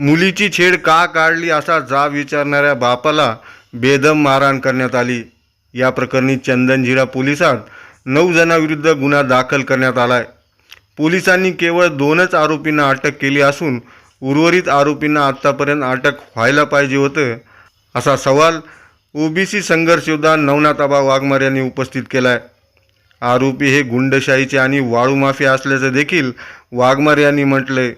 मुलीची छेड का काढली असा जाब विचारणाऱ्या बापाला बेदम मारहाण करण्यात आली. या प्रकरणी चंदनझिरा पोलिसात नऊ जणांविरुद्ध गुन्हा दाखल करण्यात आला आहे पोलिसांनी केवळ दोनच आरोपींना अटक केली असून उर्वरित आरोपींना आत्तापर्यंत अटक व्हायला पाहिजे होतं असा सवाल ओबीसी संघर्ष योद्धा नवनाथाबा वाघमार यांनी उपस्थित केला आहे आरोपी हे गुंडशाहीचे आणि वाळू माफिया असल्याचं देखील वाघमार यांनी म्हटलं आहे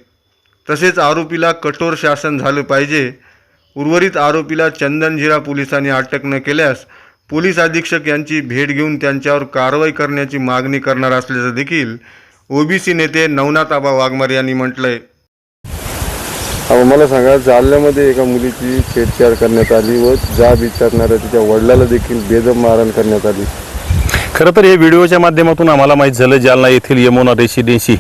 तसेच आरोपीला कठोर शासन झालं पाहिजे. उर्वरित आरोपीला चंदनझिरा पोलिसांनी अटक न केल्यास पोलीस अधीक्षक यांची भेट घेऊन त्यांच्यावर कारवाई करण्याची मागणी करणार असल्याचं देखील ओबीसी नेते नवनाथ आबा वाघमारे यांनी म्हटलंय. अहो मला सांगा जालन्यामध्ये एका मुलीची छेडछाड करण्यात आली व जाब विचारणाऱ्या तिच्या वडिलाला देखील बेदम मारहाण करण्यात आली. खरं तर हे व्हिडिओच्या माध्यमातून आम्हाला माहीत झालं जालना येथील यमुना रेसिडेन्सी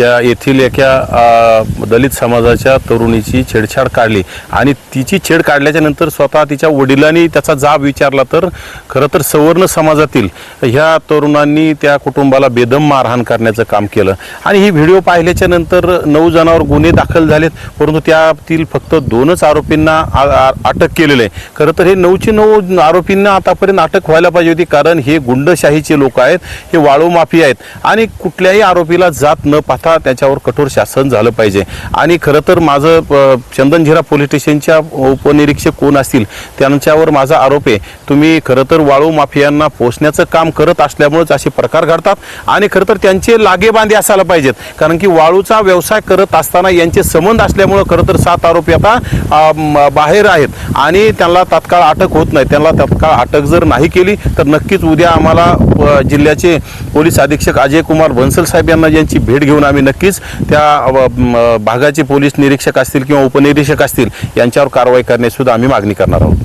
या येथील एका दलित समाजाच्या तरुणीची छेडछाड काढली. आणि तिची छेड काढल्याच्या नंतर स्वतः तिच्या वडिलांनी त्याचा जाब विचारला तर खरं तर सवर्ण समाजातील ह्या तरुणांनी त्या कुटुंबाला बेदम मारहाण करण्याचं काम केलं. आणि ही व्हिडिओ पाहिल्याच्या नंतर नऊ जणांवर गुन्हे दाखल झालेत परंतु त्यातील फक्त दोनच आरोपींना आ- अटक केलेलं आहे. खरं तर हे नऊचे नऊ आरोपींना आतापर्यंत अटक व्हायला पाहिजे होती कारण हे गुंडशाही जे लोक आहेत हे वाळू माफी आहेत. आणि कुठल्याही आरोपीला जात न पाहता त्याच्यावर कठोर शासन झालं पाहिजे. आणि खरं तर माझं चंदनझिरा पोलीस स्टेशनच्या उपनिरीक्षक कोण असतील त्यांच्यावर माझा आरोप आहे. तुम्ही खरं तर वाळू माफियांना पोचण्याचं काम करत असल्यामुळेच असे प्रकार घडतात आणि खरं तर त्यांचे लागेबांधे असायला पाहिजेत. कारण की वाळूचा व्यवसाय करत असताना यांचे संबंध असल्यामुळं खरं तर सात आरोपी आता बाहेर आहेत. आणि त्यांना तात्काळ अटक होत नाही. त्यांना तात्काळ अटक जर नाही केली तर नक्कीच उद्या आम्हाला जिल्ह्याचे पोलीस अधीक्षक अजय कुमार बन्सल साहेब यांना यांची भेट घेऊन आम्ही नक्कीच त्या भागाचे पोलीस निरीक्षक असतील किंवा उपनिरीक्षक असतील यांच्यावर कारवाई करण्यास सुद्धा आम्ही मागणी करणार आहोत.